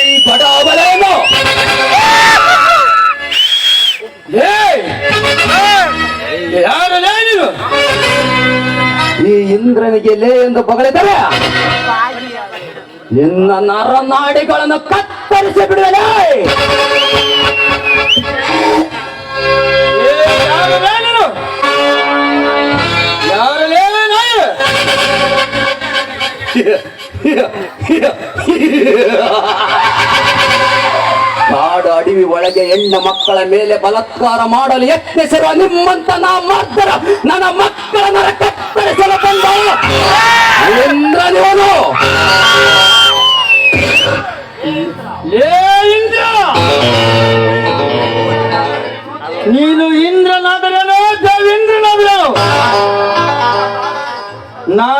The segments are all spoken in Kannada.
ಈ ಬಡವಲೇನು ಲೇ ಯಾರು ಲೇ ನೀನು ಈ ಇಂದ್ರನಿಗೆ ಲೇ ಎಂದು ಬಗಳಿದರೆ ನಿನ್ನ ನರನಾಡಿಗಳನ್ನು ಕತ್ತರಿಸಿ ಬಿಡುವಲೇ ಕಾಡು ಅಡವಿ ಒಳಗೆ ಹೆಣ್ಣ ಮಕ್ಕಳ ಮೇಲೆ ಬಲತ್ಕಾರ ಮಾಡಲು ಯತ್ನಿಸಿರುವ ನಿಮ್ಮಂತ ನಾ ಮಾಡ್ತಾರ ನನ್ನ ಮಕ್ಕಳನ್ನ ಕತ್ತರಿಸಲು ಬಂದ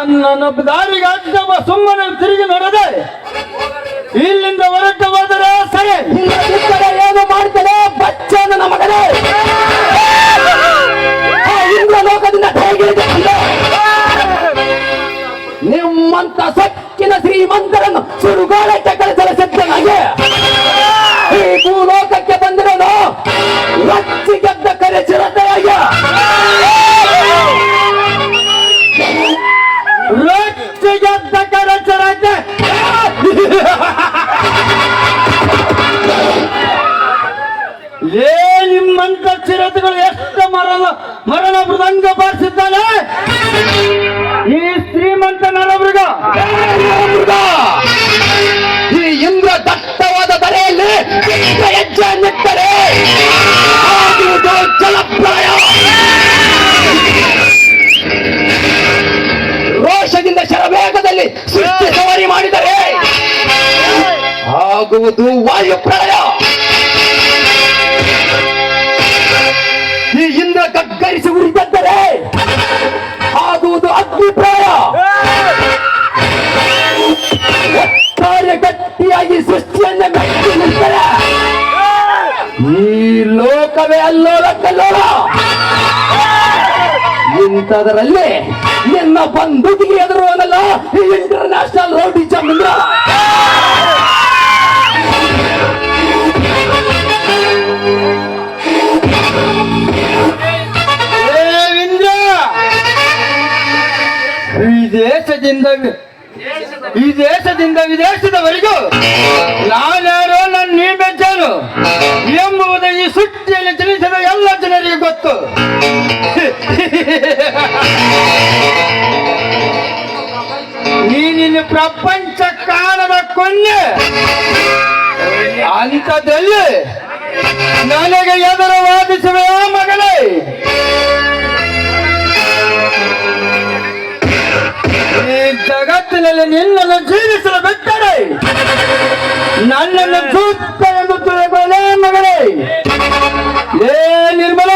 ನನ್ನ ದಾರಿಗೆ ಅಡ್ಡವ ಸುಮ್ಮನೆ ತಿರುಗಿ ನಡೆದೆ ಇಲ್ಲಿಂದ ಹೊರಟು ಹೋದರೆ ಸರಿ. ಏನು ಮಾಡ್ತಾರೆ ಬಚ್ಚನ ನನ್ನ ಮಗನೇ ಆ ಇಂದ್ರ ಲೋಕದಿಂದ? ನಿಮ್ಮಂತ ಸಕ್ಕಿನ ಶ್ರೀಮಂತರನ್ನು ಸುರುಗಾಳಕ್ಕೆ ಕಳಿಸಲು ಸಿದ್ಧನಾಗಿ. ಮರಣ ಮೃದಂಗ ಬಾರಿಸಿದ್ದಾನೆ. ಈ ಶ್ರೀಮಂತ ನರಮೃಗ ಈ ಇಂದ್ರ ದಟ್ಟವಾದ ತಲೆಯಲ್ಲಿ ಹೆಜ್ಜೆ ನೆಟ್ಟರೆ ಆಗುವುದು ಜಲಪ್ರಳಯ ರೋಷದಿಂದ ಶರವೇಗದಲ್ಲಿ ಸೃಷ್ಟಿ ಸವಾರಿ ಮಾಡಿದರೆ ಆಗುವುದು ವಾಯು ಇಂದ್ರ ಗಗ್ಗರಿಸಿ ಉರಿದಿದ್ದರೆ ಆಗುವುದು ಅಗ್ನಿಪ್ರಾಯ ಒಟ್ಟಾರೆ ಗಟ್ಟಿಯಾಗಿ ಸೃಷ್ಟಿಯನ್ನ ಮೆಟ್ಟಿ ನಿಂತರೆ. ಈ ಲೋಕವೇ ಅಲ್ಲೋಲ ಕಲ್ಲೋಲ ಇಂಥದರಲ್ಲಿ ನಿನ್ನ ಬಂಧುತಿಗೆ ಎದುರುವನಲ್ಲ ಈ ಇಂಟರ್ನ್ಯಾಷನಲ್ ದೇಶದಿಂದ ಈ ದೇಶದಿಂದ ವಿದೇಶದವರೆಗೂ ನಾನ್ಯಾರೋ ನನ್ನ ನೀ ಬೆಜ್ಜಾನು ಎಂಬುದು ಈ ಸುಟ್ಟಿಯಲ್ಲಿ ತಿಳಿಸಿದ ಎಲ್ಲ ಜನರಿಗೆ ಗೊತ್ತು. ನೀನಿನ್ನು ಪ್ರಪಂಚ ಕಾಣದ ಕೊನ್ನೆ ಅಂಥದ್ದಲ್ಲಿ ನನಗೆ ಎದುರು ವಾದಿಸುವ ಮಗಳೇ ಜಗತ್ತಿನಲ್ಲಿ ನಿನ್ನನ್ನು ಜೀವಿಸಲು ಬಿಟ್ಟರೆ ನನ್ನನ್ನು ಸೂಕ್ತ ಎಂದು ತಿಳಿದುಕೊಳ್ಳೇ ಮಗಳೇ. ಏ ನಿರ್ಮಲ,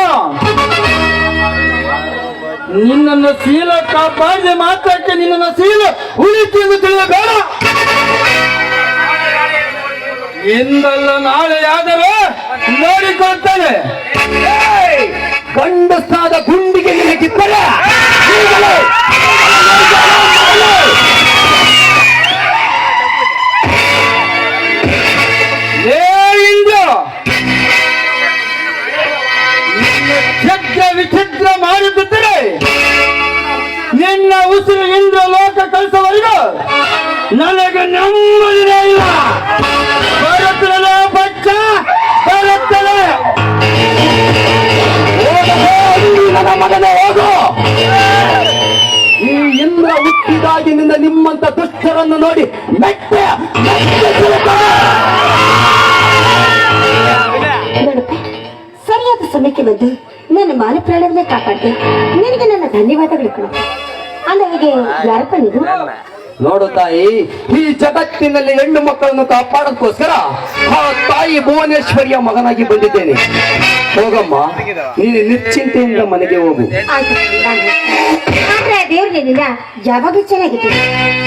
ನಿನ್ನನ್ನು ಸೀಲ ಕಾಪಾಡಿದ ಮಾತ್ರಕ್ಕೆ ನಿನ್ನನ್ನು ಸೀಲ ಉಳಿತು ಎಂದು ತಿಳಿಯಬೇಡ. ಇಂದಲ್ಲ ನಾಳೆಯಾದರೂ ನಿನ್ನ ಉಸಿರು ಇಂದ್ರ ಲೋಕ ಕಳಿಸವರೆಗೂ ನನಗೆ ನೆಮ್ಮದಿನೇ ಇಲ್ಲ. ಬರುತ್ತಲೇ ಬಚ್ಚ, ಬರುತ್ತಲೇ. ನನ್ನ ಮಗನೇ ಹೋಗು ಈ ಇಂದ್ರ ಹುಟ್ಟಿದಾಗಿನಿಂದ ನಿಮ್ಮಂತ ದುಷ್ಟರನ್ನು ನೋಡಿ ಮೆಟ್ಟೆ ಸರಿಯಾದ ಸಮಯಕ್ಕೆ ಬಂದು ನನ್ನ ಮಾನ ಪ್ರಾಣವನ್ನೇ ಕಾಪಾಡ್ದೆ. ನಿನಗೆ ನನ್ನ ಧನ್ಯವಾದಗಳು ಕಣ ಅಲ್ಲ ಹೀಗೆ. ಯಾರಪ್ಪ ನೀನು ನೋಡು ತಾಯಿ ಈ ಜಗತ್ತಿನಲ್ಲಿ ಹೆಣ್ಣು ಮಕ್ಕಳನ್ನು ಕಾಪಾಡೋದಕ್ಕೋಸ್ಕರ ಆ ತಾಯಿ ಭುವನೇಶ್ವರಿಯ ಮಗನಾಗಿ ಬಂದಿದ್ದೇನೆ. ಹೋಗಮ್ಮ ನೀನು ನಿಶ್ಚಿಂತೆಯಿಂದ ಮನೆಗೆ ಹೋಗು. ಆಯ್ತು ಚೆನ್ನಾಗಿದ್ದೀನಿ ಆದ್ರೆ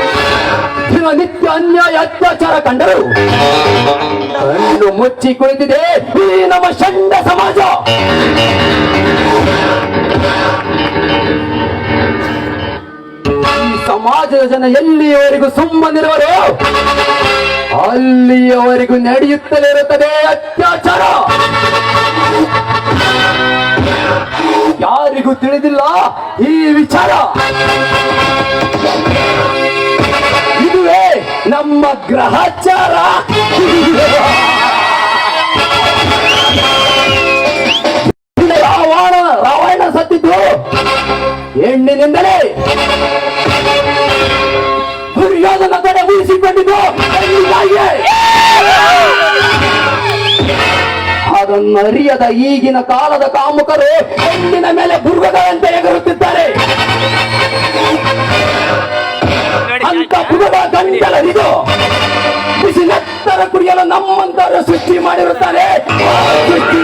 ದಿನನಿತ್ಯ ಅನ್ಯಾಯ ಅತ್ಯಾಚಾರ ಕಂಡರು. ಕಣ್ಣು ಮುಚ್ಚಿ ಕುಳಿತಿದೆ. ಈ ನಮ್ಮ ಷಂಡ ಸಮಾಜ. ಈ ಸಮಾಜದ ಜನ ಎಲ್ಲಿಯವರೆಗೂ ಸುಮ್ಮನಿರುವರು, ಅಲ್ಲಿಯವರೆಗೂ ನಡೆಯುತ್ತಲೇ ಇರುತ್ತದೆ ಅತ್ಯಾಚಾರ. ಯಾರಿಗೂ ತಿಳಿದಿಲ್ಲ ಈ ವಿಚಾರ. ನಮ್ಮ ಗ್ರಹಚಾರ. ರಾವಣ ರಾವಣ ಸತ್ತಿದ್ದು ಹೆಣ್ಣಿನಿಂದಲೇ. ದುರ್ಯೋಧನ ಕಡೆ ಉಳಿಸಿಕೊಂಡಿದ್ದು ಅದನ್ನರಿಯದ ಈಗಿನ ಕಾಲದ ಕಾಮುಕರು ಹೆಣ್ಣಿನ ಮೇಲೆ ಬುರ್ಗಗಳಂತೆ ಎಗರುತ್ತಿದ್ದಾರೆ. ಅಂತ ಬುರ್ಗದ ಗಂಡಲರಿದು ಬಿಸಿ ನೆತ್ತರ ಕುಡಿಯಲು ನಮ್ಮಂತವರು ಸೃಷ್ಟಿ ಮಾಡಿರುತ್ತಾರೆ. ಸೃಷ್ಟಿ